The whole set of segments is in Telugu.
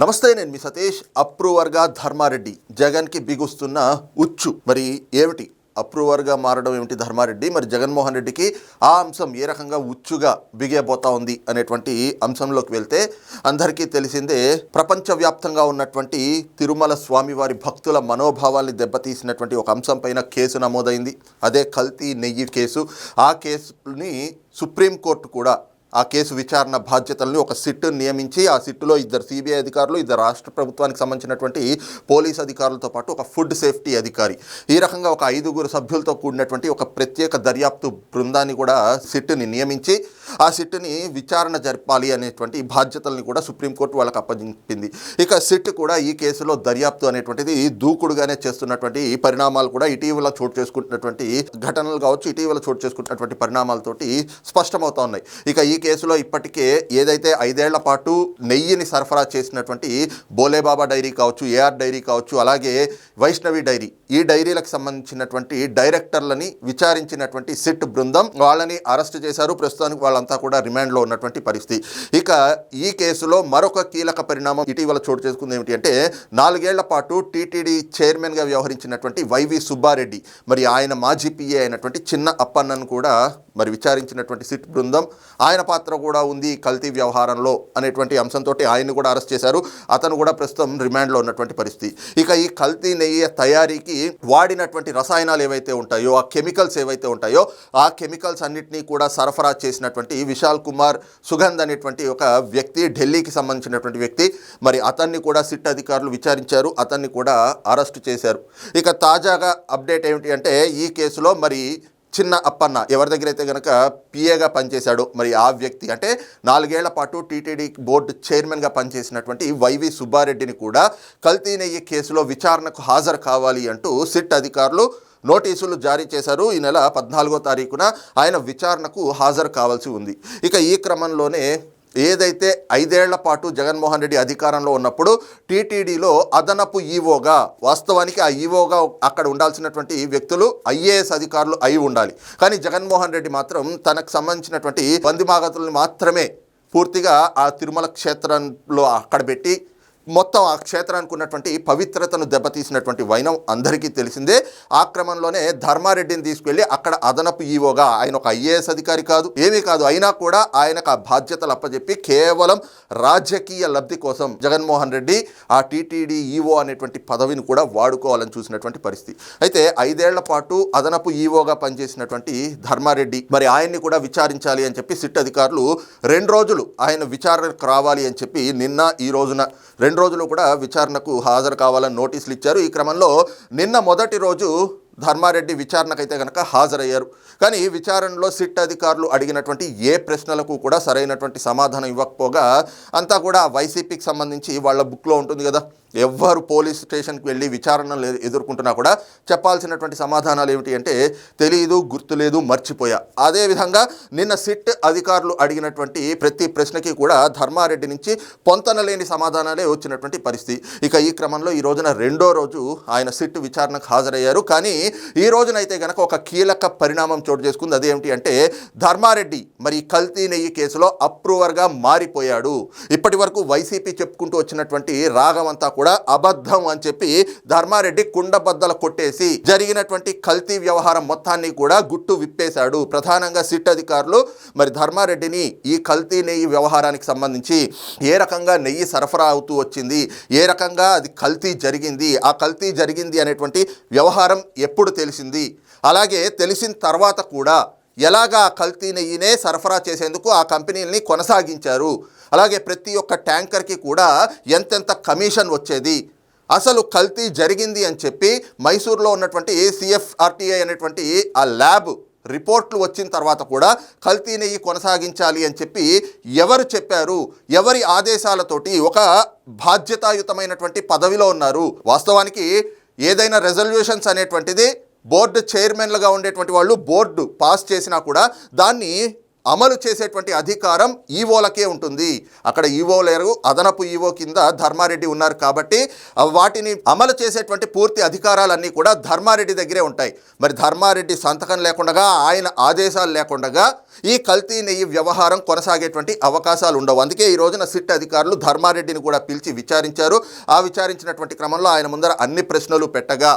నమస్తే నేను మీ సతీష్ అప్రూవర్గా ధర్మారెడ్డి. జగన్కి బిగుస్తున్న ఉచ్చు. మరి ఏమిటి? అప్రూవర్గా మారడం ఏమిటి ధర్మారెడ్డి? మరి జగన్మోహన్ రెడ్డికి ఆ అంశం ఏ రకంగా ఉచ్చుగా బిగేపోతా ఉంది అనేటువంటి అంశంలోకి వెళ్తే అందరికీ తెలిసిందే ప్రపంచవ్యాప్తంగా ఉన్నటువంటి తిరుమల స్వామివారి భక్తుల మనోభావాల్ని దెబ్బతీసినటువంటి ఒక అంశం పైన కేసు నమోదైంది. అదే కల్తీ నెయ్యి కేసు. ఆ కేసుని సుప్రీంకోర్టు కూడా ఆ కేసు విచారణ బాధ్యతలను ఒక సిట్ నియమించి ఆ సిట్టులో ఇద్దరు సిబిఐ అధికారులు ఇద్దరు రాష్ట్ర ప్రభుత్వానికి సంబంధించినటువంటి పోలీస్ అధికారులతో పాటు ఒక ఫుడ్ సేఫ్టీ అధికారి. ఈ రకంగా ఒక ఐదుగురు సభ్యులతో కూడినటువంటి ఒక ప్రత్యేక దర్యాప్తు బృందాన్ని కూడా సిట్ని నియమించి ఆ సిట్ని విచారణ జరపాలి అనేటువంటి బాధ్యతల్ని కూడా సుప్రీంకోర్టు వాళ్ళకి అప్పగింపింది ఇక సిట్ కూడా ఈ కేసులో దర్యాప్తు అనేటువంటిది దూకుడుగానే చేస్తున్నటువంటి పరిణామాలు కూడా ఇటీవల చోటు చేసుకుంటున్నటువంటి ఘటనలు కావచ్చు ఇటీవల చోటు చేసుకుంటున్నటువంటి పరిణామాలతోటి స్పష్టమవుతా ఉన్నాయి. ఇక ఈ కేసులో ఇప్పటికే ఏదైతే ఐదేళ్ళ పాటు నెయ్యిని సరఫరా చేసినటువంటి బోలేబాబా డైరీ కావచ్చు ఏఆర్ డైరీ కావచ్చు అలాగే వైష్ణవి డైరీ ఈ డైరీలకు సంబంధించినటువంటి డైరెక్టర్లని విచారించినటువంటి సిట్ బృందం వాళ్ళని అరెస్ట్ చేశారు. ప్రస్తుతానికి వాళ్ళంతా కూడా రిమాండ్లో ఉన్నటువంటి పరిస్థితి. ఇక ఈ కేసులో మరొక కీలక పరిణామం ఇటీవల చోటు చేసుకుంది ఏమిటి అంటే నాలుగేళ్ళ పాటు టీటీడీ చైర్మన్గా వ్యవహరించినటువంటి వైవి సుబ్బారెడ్డి మరి ఆయన మాజీ పిఏ అయినటువంటి చిన్న అప్పన్నను కూడా మరి విచారించినటువంటి సిట్ బృందం. ఆయన పాత్ర కూడా ఉంది కల్తీ వ్యవహారంలో అనేటువంటి అంశంతో ఆయన్ని కూడా అరెస్ట్ చేశారు. అతను కూడా ప్రస్తుతం రిమాండ్లో ఉన్నటువంటి పరిస్థితి. ఇక ఈ కల్తీ నెయ్యి తయారీకి వాడినటువంటి రసాయనాలు ఏవైతే ఉంటాయో ఆ కెమికల్స్ ఏవైతే ఉంటాయో ఆ కెమికల్స్ అన్నిటినీ కూడా సరఫరా చేసినటువంటి విశాల్ కుమార్ సుగంధ్ అనేటువంటి ఒక వ్యక్తి ఢిల్లీకి సంబంధించినటువంటి వ్యక్తి. మరి అతన్ని కూడా సిట్ అధికారులు విచారించారు అతన్ని కూడా అరెస్ట్ చేశారు. ఇక తాజాగా అప్డేట్ ఏమిటి అంటే ఈ కేసులో మరి చిన్న అప్పన్న ఎవరి దగ్గర అయితే కనుక పిఏగా పనిచేశాడో మరి ఆ వ్యక్తి అంటే నాలుగేళ్ళ పాటు టీటీడీ బోర్డు చైర్మన్గా పనిచేసినటువంటి వైవి సుబ్బారెడ్డిని కూడా కల్తీ నెయ్యి కేసులో విచారణకు హాజరు కావాలి అంటూ సిట్ అధికారులు నోటీసులు జారీ చేశారు. ఈ నెల పద్నాలుగో తారీఖున ఆయన విచారణకు హాజరు కావాల్సి ఉంది. ఇక ఈ క్రమంలోనే ఏదైతే ఐదేళ్ళ పాటు జగన్మోహన్ రెడ్డి అధికారంలో ఉన్నప్పుడు టీటీడీలో అదనపు ఈవోగా వాస్తవానికి ఆ ఈవోగా అక్కడ ఉండాల్సినటువంటి వ్యక్తులు ఐఏఎస్ అధికారులు అయి ఉండాలి. కానీ జగన్మోహన్ రెడ్డి మాత్రం తనకు సంబంధించినటువంటి పందిమాగతులను మాత్రమే పూర్తిగా ఆ తిరుమల క్షేత్రంలో అక్కడ పెట్టి మొత్తం ఆ క్షేత్రానికి ఉన్నటువంటి పవిత్రతను దెబ్బతీసినటువంటి వైనం అందరికీ తెలిసిందే. ఆ క్రమంలోనే ధర్మారెడ్డిని తీసుకెళ్ళి అక్కడ అదనపు ఈవోగా ఆయన ఒక ఐఏఎస్ అధికారి కాదు ఏమీ కాదు అయినా కూడా ఆయనకు ఆ బాధ్యతలు అప్పజెప్పి కేవలం రాజకీయ లబ్ధి కోసం జగన్మోహన్ రెడ్డి ఆ టీటీడీ ఈవో అనేటువంటి పదవిని కూడా వాడుకోవాలని చూసినటువంటి పరిస్థితి. అయితే ఐదేళ్ళ పాటు అదనపు ఈవోగా పనిచేసినటువంటి ధర్మారెడ్డి మరి ఆయన్ని కూడా విచారించాలి అని చెప్పి సిట్ అధికారులు రెండు రోజులు ఆయన విచారణకు రావాలి అని చెప్పి నిన్న ఈ రోజున రెండు రోజులు కూడా విచారణకు హాజరు కావాలని నోటీసులు ఇచ్చారు. ఈ క్రమంలో నిన్న మొదటి రోజు ధర్మారెడ్డి విచారణకైతే కనుక హాజరయ్యారు. కానీ విచారణలో సిట్ అధికారులు అడిగినటువంటి ఏ ప్రశ్నలకు కూడా సరైనటువంటి సమాధానం ఇవ్వకపోగా అంతా కూడా వైసీపీకి సంబంధించి వాళ్ళ బుక్లో ఉంటుంది కదా. ఎవ్వరు పోలీస్ స్టేషన్కి వెళ్ళి విచారణలు ఎదుర్కొంటున్నా కూడా చెప్పాల్సినటువంటి సమాధానాలు ఏమిటి అంటే తెలియదు గుర్తులేదు మర్చిపోయా. అదేవిధంగా నిన్న సిట్ అధికారులు అడిగినటువంటి ప్రతి ప్రశ్నకి కూడా ధర్మారెడ్డి నుంచి పొంతనలేని సమాధానాలే వచ్చినటువంటి పరిస్థితి. ఇక ఈ క్రమంలో ఈ రోజున రెండో రోజు ఆయన సిట్ విచారణకు హాజరయ్యారు. కానీ ఈ రోజునైతే గనక ఒక కీలక పరిణామం చోటు చేసుకుంది. అదేమిటి అంటే ధర్మారెడ్డి మరి ఈ కల్తీ నెయ్యి కేసులో అప్రూవర్గా మారిపోయాడు. ఇప్పటి వరకు వైసీపీ చెప్పుకుంటూ వచ్చినటువంటి రాగమంతా కూడా అబద్ధం అని చెప్పి ధర్మారెడ్డి కుండబద్దల కొట్టేసి జరిగినటువంటి కల్తీ వ్యవహారం మొత్తాన్ని కూడా గుట్టు విప్పేశాడు. ప్రధానంగా సిట్ అధికారులు మరి ధర్మారెడ్డిని ఈ కల్తీ నెయ్యి వ్యవహారానికి సంబంధించి ఏ రకంగా నెయ్యి సరఫరా అవుతూ వచ్చింది ఏ రకంగా అది కల్తీ జరిగింది ఆ కల్తీ జరిగింది అనేటువంటి వ్యవహారం ఎప్పుడు తెలిసింది? అలాగే తెలిసిన తర్వాత కూడా ఎలాగా ఆ కల్తీ నెయ్యినే సరఫరా చేసేందుకు ఆ కంపెనీలని కొనసాగించారు? అలాగే ప్రతి ఒక్క ట్యాంకర్కి కూడా ఎంతెంత కమిషన్ వచ్చేది? అసలు కల్తీ జరిగింది అని చెప్పి మైసూర్లో ఉన్నటువంటి సిఎఫ్ఆర్టీఐ అనేటువంటి ఆ ల్యాబ్ రిపోర్ట్లు వచ్చిన తర్వాత కూడా కల్తీ నెయ్యి కొనసాగించాలి అని చెప్పి ఎవరు చెప్పారు? ఎవరి ఆదేశాలతోటి ఒక బాధ్యతాయుతమైనటువంటి పదవిలో ఉన్నారు? వాస్తవానికి ఏదైనా రెజల్యూషన్స్ అనేటువంటిది బోర్డు చైర్మన్లుగా ఉండేటువంటి వాళ్ళు బోర్డు పాస్ చేసినా కూడా దాన్ని అమలు చేసేటువంటి అధికారం ఈవోలకే ఉంటుంది. అక్కడ ఈవో లేరు అదనపు ఈవో కింద ధర్మారెడ్డి ఉన్నారు కాబట్టి వాటిని అమలు చేసేటువంటి పూర్తి అధికారాలన్నీ కూడా ధర్మారెడ్డి దగ్గరే ఉంటాయి. మరి ధర్మారెడ్డి సంతకం లేకుండా ఆయన ఆదేశాలు లేకుండా ఈ కల్తీ నెయ్యి వ్యవహారం కొనసాగేటువంటి అవకాశాలు ఉండవు. అందుకే ఈ రోజున సిట్ అధికారులు ధర్మారెడ్డిని కూడా పిలిచి విచారించారు. ఆ విచారించినటువంటి క్రమంలో ఆయన ముందర అన్ని ప్రశ్నలు పెట్టగా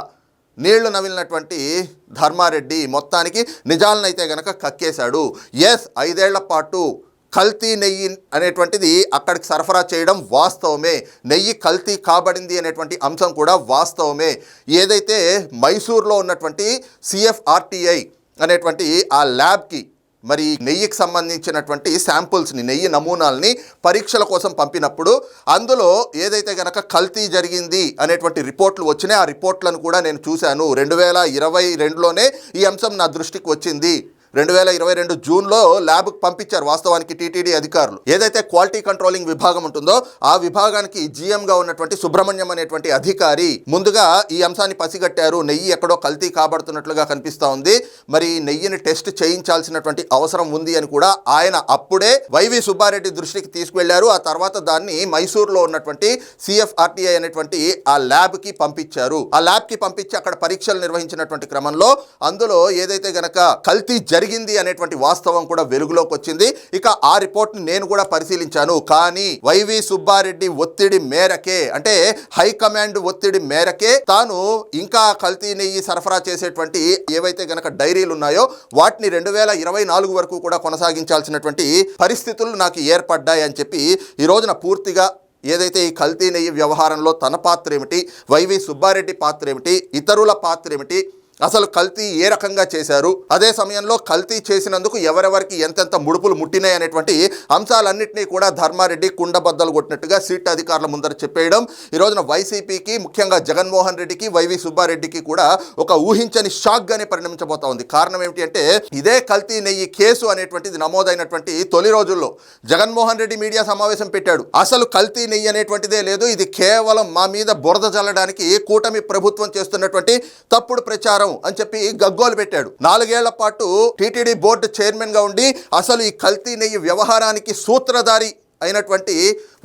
నీళ్ళు నమిలినటువంటి ధర్మారెడ్డి మొత్తానికి నిజాలనైతే గనక కక్కేశాడు. ఎస్ ఐదేళ్ళ పాటు కల్తీ నెయ్యి అనేటువంటిది అక్కడికి సరఫరా చేయడం వాస్తవమే. నెయ్యి కల్తీ కాబడింది అనేటువంటి అంశం కూడా వాస్తవమే. ఏదైతే మైసూర్లో ఉన్నటువంటి సిఎఫ్ఆర్టీఐ అనేటువంటి ఆ ల్యాబ్కి మరి నెయ్యికి సంబంధించినటువంటి శాంపుల్స్ని నెయ్యి నమూనాల్ని పరీక్షల కోసం పంపినప్పుడు అందులో ఏదైతే గనక కల్తీ జరిగింది అనేటువంటి రిపోర్ట్లు వచ్చినాయి ఆ రిపోర్ట్లను కూడా నేను చూశాను. రెండు వేల ఇరవై రెండులోనే ఈ అంశం నా దృష్టికి వచ్చింది. రెండు వేల ఇరవై రెండు జూన్లో ల్యాబ్కు పంపించారు వాస్తవానికి టీటీడీ అధికారులు. ఏదైతే క్వాలిటీ కంట్రోలింగ్ విభాగం ఉంటుందో ఆ విభాగానికి జీఎంగా ఉన్నటువంటి సుబ్రహ్మణ్యం అనేటువంటి అధికారి ముందుగా ఈ అంశాన్ని పసిగట్టారు. నెయ్యి ఎక్కడో కల్తీ కాబడుతున్నట్లుగా కనిపిస్తూ ఉంది. మరి నెయ్యిని టెస్ట్ చేయించాల్సినటువంటి అవసరం ఉంది అని కూడా ఆయన అప్పుడే వైవి సుబ్బారెడ్డి దృష్టికి తీసుకువెళ్ళారు. ఆ తర్వాత దాన్ని మైసూర్లో ఉన్నటువంటి సిఎఫ్ఆర్టీఐ అనేటువంటి ఆ ల్యాబ్కి పంపించారు. ఆ ల్యాబ్కి పంపించి అక్కడ పరీక్షలు నిర్వహించినటువంటి క్రమంలో అందులో ఏదైతే గనక కల్తీ జరిగింది అనేటువంటి వాస్తవం కూడా వెలుగులోకి వచ్చింది. ఇక ఆ రిపోర్ట్ని నేను కూడా పరిశీలించాను. కానీ వైవి సుబ్బారెడ్డి ఒత్తిడి మేరకే అంటే హైకమాండ్ ఒత్తిడి మేరకే తాను ఇంకా కల్తీ నెయ్యి సరఫరా చేసేటువంటి ఏవైతే గనక డైరీలు ఉన్నాయో వాటిని రెండు వేల ఇరవై నాలుగు వరకు కూడా కొనసాగించాల్సినటువంటి పరిస్థితులు నాకు ఏర్పడ్డాయి అని చెప్పి ఈ రోజున పూర్తిగా ఏదైతే ఈ కల్తీ నెయ్యి వ్యవహారంలో తన పాత్ర ఏమిటి వైవి సుబ్బారెడ్డి పాత్ర ఏమిటి ఇతరుల పాత్ర ఏమిటి అసలు కల్తీ ఏ రకంగా చేశారు? అదే సమయంలో కల్తీ చేసినందుకు ఎవరెవరికి ఎంతెంత ముడుపులు ముట్టినాయి అనేటువంటి అంశాలన్నింటినీ కూడా ధర్మారెడ్డి కుండబద్దలు కొట్టినట్టుగా సీట్ అధికారుల ముందర చెప్పేయడం ఈ రోజున వైసీపీకి ముఖ్యంగా జగన్మోహన్ రెడ్డికి వైవి సుబ్బారెడ్డికి కూడా ఒక ఊహించని షాక్గానే పరిణమించబోతా ఉంది. కారణం ఏమిటి అంటే ఇదే కల్తీ నెయ్యి కేసు అనేటువంటిది నమోదైనటువంటి తొలి రోజుల్లో జగన్మోహన్ రెడ్డి మీడియా సమావేశం పెట్టాడు. అసలు కల్తీ నెయ్యి అనేటువంటిదే లేదు ఇది కేవలం మా మీద బురద జల్లడానికి కూటమి ప్రభుత్వం చేస్తున్నటువంటి తప్పుడు ప్రచారం. అని చెప్పి గగ్గోలు పెట్టాడు. నాలుగేళ్ళ పాటు టీటీడీ బోర్డు చైర్మన్గా ఉండి అసలు ఈ కల్తీ నెయ్యి వ్యవహారానికి సూత్రధారి అయినటువంటి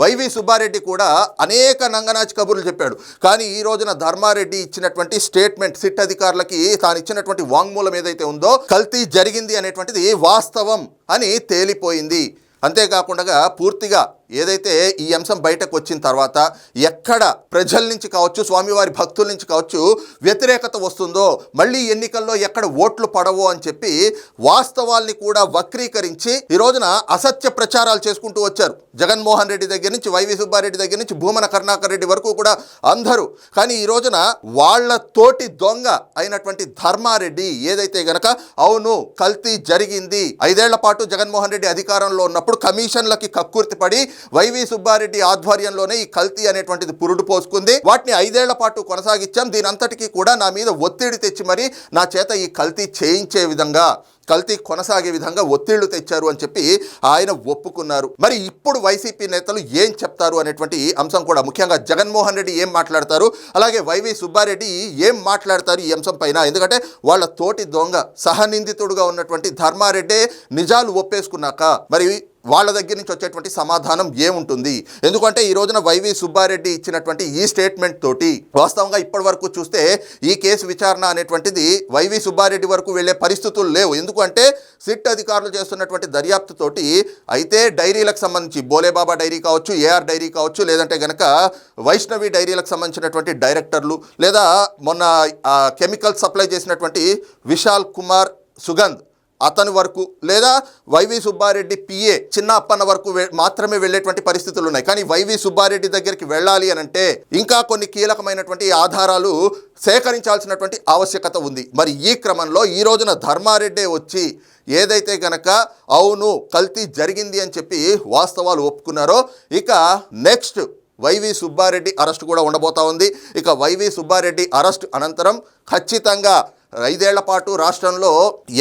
వైవి సుబ్బారెడ్డి కూడా అనేక నంగనాచి కబుర్లు చెప్పాడు. కానీ ఈ రోజున ధర్మారెడ్డి ఇచ్చినటువంటి స్టేట్మెంట్ సిట్ అధికారులకి తాను ఇచ్చినటువంటి వాంగ్మూలం ఏదైతే ఉందో కల్తీ జరిగింది అనేటువంటిది వాస్తవం అని తేలిపోయింది. అంతేకాకుండా పూర్తిగా ఏదైతే ఈ అంశం బయటకు వచ్చిన తర్వాత ఎక్కడ ప్రజల నుంచి కావచ్చు స్వామివారి భక్తుల నుంచి కావచ్చు వ్యతిరేకత వస్తుందో మళ్ళీ ఎన్నికల్లో ఎక్కడ ఓట్లు పడవో అని చెప్పి వాస్తవాల్ని కూడా వక్రీకరించి ఈ రోజున అసత్య ప్రచారాలు చేసుకుంటూ వచ్చారు. జగన్మోహన్ రెడ్డి దగ్గర నుంచి వైవి సుబ్బారెడ్డి దగ్గర నుంచి భూమన కరుణాకర్ రెడ్డి వరకు కూడా అందరూ. కానీ ఈ రోజున వాళ్ళ తోటి దొంగ అయినటువంటి ధర్మారెడ్డి ఏదైతే గనక అవును కల్తీ జరిగింది. ఐదేళ్ళ పాటు జగన్మోహన్ రెడ్డి అధికారంలో ఉన్నప్పుడు కమిషన్లకి కక్కుర్తి పడి వైవి సుబ్బారెడ్డి ఆధ్వర్యంలోనే ఈ కల్తీ అనేటువంటిది పురుడు పోసుకుంది. వాటిని ఐదేళ్ళ పాటు కొనసాగించాం. దీనంతటికీ కూడా నా మీద ఒత్తిడి తెచ్చి మరి నా చేత ఈ కల్తీ చేయించే విధంగా కల్తీ కొనసాగే విధంగా ఒత్తిళ్ళు తెచ్చారు అని చెప్పి ఆయన ఒప్పుకున్నారు. మరి ఇప్పుడు వైసీపీ నేతలు ఏం చెప్తారు అనేటువంటి అంశం కూడా ముఖ్యంగా జగన్మోహన్ రెడ్డి ఏం మాట్లాడతారు అలాగే వైవి సుబ్బారెడ్డి ఏం మాట్లాడతారు ఈ అంశం పైన? ఎందుకంటే వాళ్ళ తోటి దొంగ సహనిందితుడుగా ఉన్నటువంటి ధర్మారెడ్డే నిజాలు ఒప్పేసుకున్నాక మరి వాళ్ళ దగ్గర నుంచి వచ్చేటువంటి సమాధానం ఏముంటుంది? ఎందుకంటే ఈ రోజున వైవి సుబ్బారెడ్డి ఇచ్చినటువంటి ఈ స్టేట్మెంట్ తోటి వాస్తవంగా ఇప్పటి వరకు చూస్తే ఈ కేసు విచారణ అనేటువంటిది వైవి సుబ్బారెడ్డి వరకు వెళ్ళే పరిస్థితులు లేవు. ఎందుకంటే సిట్ అధికారులు చేస్తున్నటువంటి దర్యాప్తు తోటి అయితే డైరీలకు సంబంధించి బోలేబాబా డైరీ కావచ్చు ఏఆర్ డైరీ కావచ్చు లేదంటే గనక వైష్ణవి డైరీలకు సంబంధించినటువంటి డైరెక్టర్లు లేదా మొన్న కెమికల్స్ కెమికల్ సప్లై చేసినటువంటి విశాల్ కుమార్ సుగంధ్ అతని వరకు లేదా వైవి సుబ్బారెడ్డి పిఏ చిన్న అప్పన్న వరకు మాత్రమే వెళ్ళేటువంటి పరిస్థితులు ఉన్నాయి కానీ వైవి సుబ్బారెడ్డి దగ్గరికి వెళ్ళాలి అని అంటే ఇంకా కొన్ని కీలకమైనటువంటి ఆధారాలు సేకరించాల్సినటువంటి ఆవశ్యకత ఉంది. మరి ఈ క్రమంలో ఈ రోజున ధర్మారెడ్డే వచ్చి ఏదైతే గనక అవును కల్తీ జరిగింది అని చెప్పి వాస్తవాలు ఒప్పుకున్నారో ఇక నెక్స్ట్ వైవి సుబ్బారెడ్డి అరెస్ట్ కూడా ఉండబోతా ఉంది. ఇక వైవి సుబ్బారెడ్డి అరెస్ట్ అనంతరం ఖచ్చితంగా ఐదేళ్ళ పాటు రాష్ట్రంలో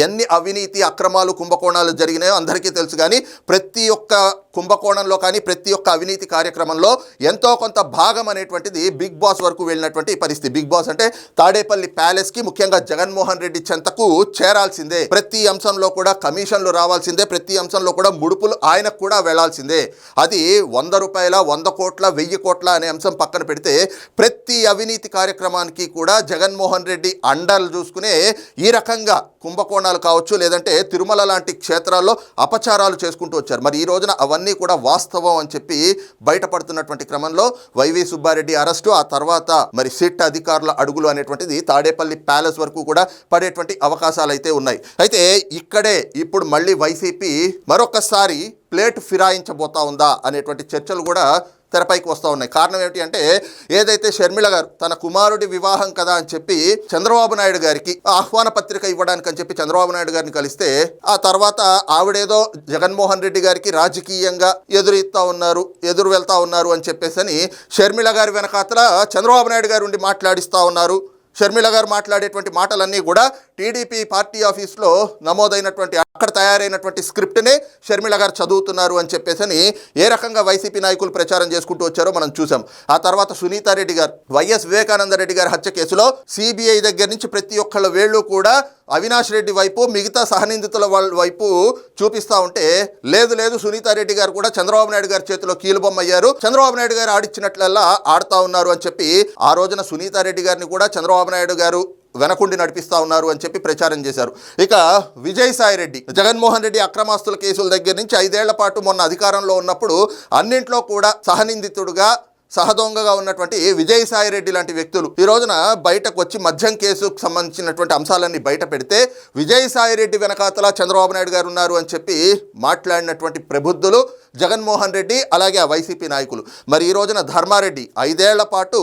ఎన్ని అవినీతి అక్రమాలు కుంభకోణాలు జరిగినాయో అందరికీ తెలుసు. కానీ ప్రతి ఒక్క కుంభకోణంలో కానీ ప్రతి ఒక్క అవినీతి కార్యక్రమంలో ఎంతో కొంత భాగం అనేటువంటిది బిగ్ బాస్ వరకు వెళ్ళినటువంటి పరిస్థితి. బిగ్ బాస్ అంటే తాడేపల్లి ప్యాలెస్కి ముఖ్యంగా జగన్మోహన్ రెడ్డి చెంతకు చేరాల్సిందే. ప్రతి అంశంలో కూడా కమిషన్లు రావాల్సిందే. ప్రతి అంశంలో కూడా ముడుపులు ఆయనకు కూడా వెళ్ళాల్సిందే. అది వంద రూపాయల వంద కోట్ల వెయ్యి కోట్ల అనే అంశం పక్కన పెడితే ప్రతి అవినీతి కార్యక్రమానికి కూడా జగన్మోహన్ రెడ్డి అండలు చూసుకుని ఈ రకంగా కుంభకోణాలు కావచ్చు లేదంటే తిరుమల లాంటి క్షేత్రాల్లో అపచారాలు చేసుకుంటూ వచ్చారు. మరి ఈ రోజున అవన్నీ కూడా వాస్తవం అని చెప్పి బయటపడుతున్నటువంటి క్రమంలో వైవి సుబ్బారెడ్డి అరెస్టు ఆ తర్వాత మరి సిట్ అధికారుల అడుగులు అనేటువంటిది తాడేపల్లి ప్యాలెస్ వరకు కూడా పడేటువంటి అవకాశాలు అయితే ఉన్నాయి. అయితే ఇక్కడే ఇప్పుడు మళ్ళీ వైసీపీ మరొకసారి ప్లేట్ ఫిరాయించబోతా ఉందా అనేటువంటి చర్చలు కూడా తెరపైకి వస్తూ ఉన్నాయి. కారణం ఏమిటి అంటే ఏదైతే షర్మిల గారు తన కుమారుడి వివాహం కదా అని చెప్పి చంద్రబాబు నాయుడు గారికి ఆహ్వాన పత్రిక ఇవ్వడానికి అని చెప్పి చంద్రబాబు నాయుడు గారిని కలిస్తే ఆ తర్వాత ఆవిడేదో జగన్మోహన్ రెడ్డి గారికి రాజకీయంగా ఎదురిస్తా ఉన్నారు ఎదురు వెళ్తా ఉన్నారు అని చెప్పేసి అని షర్మిల గారి వెనకాతల చంద్రబాబు నాయుడు గారు ఉండి మాట్లాడిస్తూ ఉన్నారు. షర్మిల గారు మాట్లాడేటువంటి మాటలన్నీ కూడా టీడీపీ పార్టీ ఆఫీస్లో నమోదైనటువంటి అక్కడ తయారైనటువంటి స్క్రిప్ట్నే షర్మిల గారు చదువుతున్నారు అని చెప్పేసి అని ఏ రకంగా వైసీపీ నాయకులు ప్రచారం చేసుకుంటూ వచ్చారో మనం చూసాం ఆ తర్వాత సునీతారెడ్డి గారు వైఎస్ వివేకానంద రెడ్డి గారి హత్య కేసులో సిబిఐ దగ్గర నుంచి ప్రతి ఒక్కళ్ళ వేళ్ళు కూడా అవినాష్ రెడ్డి వైపు మిగతా సహనిందితుల వాళ్ళ వైపు చూపిస్తా ఉంటే లేదు లేదు సునీతారెడ్డి గారు కూడా చంద్రబాబు నాయుడు గారి చేతిలో కీలుబొమ్మ అయ్యారు చంద్రబాబు నాయుడు గారు ఆడిచ్చినట్లల్లా ఆడుతూ ఉన్నారు అని చెప్పి ఆ రోజున సునీతారెడ్డి గారిని కూడా చంద్రబాబు నాయుడు గారు వెనకుండి నడిపిస్తా ఉన్నారు అని చెప్పి ప్రచారం చేశారు. ఇక విజయసాయి రెడ్డి జగన్మోహన్ రెడ్డి అక్రమాస్తుల కేసుల దగ్గర నుంచి ఐదేళ్ళ పాటు మొన్న అధికారంలో ఉన్నప్పుడు అన్నింట్లో కూడా సహనిందితుడుగా సహదొంగగా ఉన్నటువంటి విజయసాయి రెడ్డి లాంటి వ్యక్తులు ఈ రోజున బయటకు వచ్చి మద్యం కేసుకు సంబంధించినటువంటి అంశాలన్నీ బయట పెడితే విజయసాయి రెడ్డి వెనకాతల చంద్రబాబు నాయుడు గారు ఉన్నారు అని చెప్పి మాట్లాడినటువంటి ప్రబుద్ధులు జగన్మోహన్ రెడ్డి అలాగే ఆ వైసీపీ నాయకులు. మరి ఈ రోజున ధర్మారెడ్డి ఐదేళ్ళ పాటు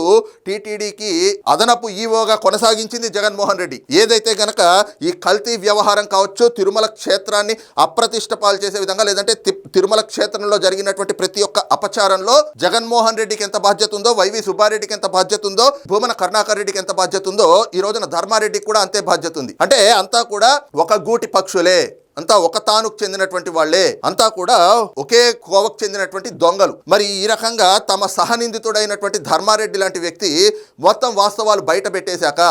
టీటీడీకి అదనపు ఈవోగా కొనసాగించింది జగన్మోహన్ రెడ్డి. ఏదైతే గనక ఈ కల్తీ వ్యవహారం కావచ్చు తిరుమల క్షేత్రాన్ని అప్రతిష్ట పాలు చేసే విధంగా లేదంటే తి- తిరుమల క్షేత్రంలో జరిగినటువంటి ప్రతి ఒక్క అపచారంలో జగన్మోహన్ రెడ్డికి ఎంత బాధ్యత ఉందో వైవి సుబ్బారెడ్డికి ఎంత బాధ్యత ఉందో భూమన కరుణాకర్ రెడ్డికి ఎంత బాధ్యత ఉందో ఈ రోజున ధర్మారెడ్డికి కూడా అంతే బాధ్యత ఉంది. అంటే అంతా కూడా ఒక గూటి పక్షులే. అంతా ఒక తానుకు చెందినటువంటి వాళ్ళే. అంతా కూడా ఒకే కోవకు చెందినటువంటి దొంగలు. మరి ఈ రకంగా తమ సహనిందితుడైనటువంటి ధర్మారెడ్డి లాంటి వ్యక్తి మొత్తం వాస్తవాలు బయట పెట్టేశాక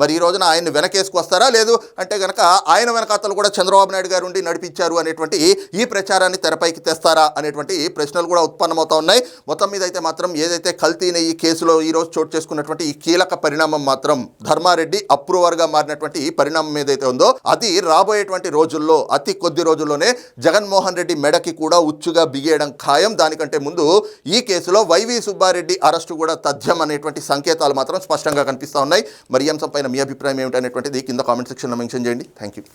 మరి ఈ రోజున ఆయన్ని వెనకేసుకొస్తారా లేదు అంటే గనక ఆయన వెనకాతలు కూడా చంద్రబాబు నాయుడు గారు ఉండి నడిపించారు అనేటువంటి ఈ ప్రచారాన్ని తెరపైకి తెస్తారా అనేటువంటి ప్రశ్నలు కూడా ఉత్పన్నమవుతా ఉన్నాయి. మొత్తం మీద అయితే మాత్రం ఏదైతే కల్తీ ఈ కేసులో ఈ రోజు చోటు చేసుకున్నటువంటి ఈ కీలక పరిణామం మాత్రం ధర్మారెడ్డి అప్రూవర్గా మారినటువంటి ఈ పరిణామం ఏదైతే ఉందో అది రాబోయేటువంటి రోజుల్లో అతి కొద్ది రోజుల్లోనే జగన్మోహన్ రెడ్డి మెడకి కూడా ఉచ్చుగా బిగేయడం ఖాయం. దానికంటే ముందు ఈ కేసులో వైవి సుబ్బారెడ్డి అరెస్టు కూడా తథ్యం అనేటువంటి సంకేతాలు మాత్రం స్పష్టంగా కనిపిస్తూ ఉన్నాయి. మరి అంశంపైన మీ అభిప్రాయం ఏమిటనేటువంటిది కింద కామెంట్ సెక్షన్లో మెన్షన్ చేయండి. Thank you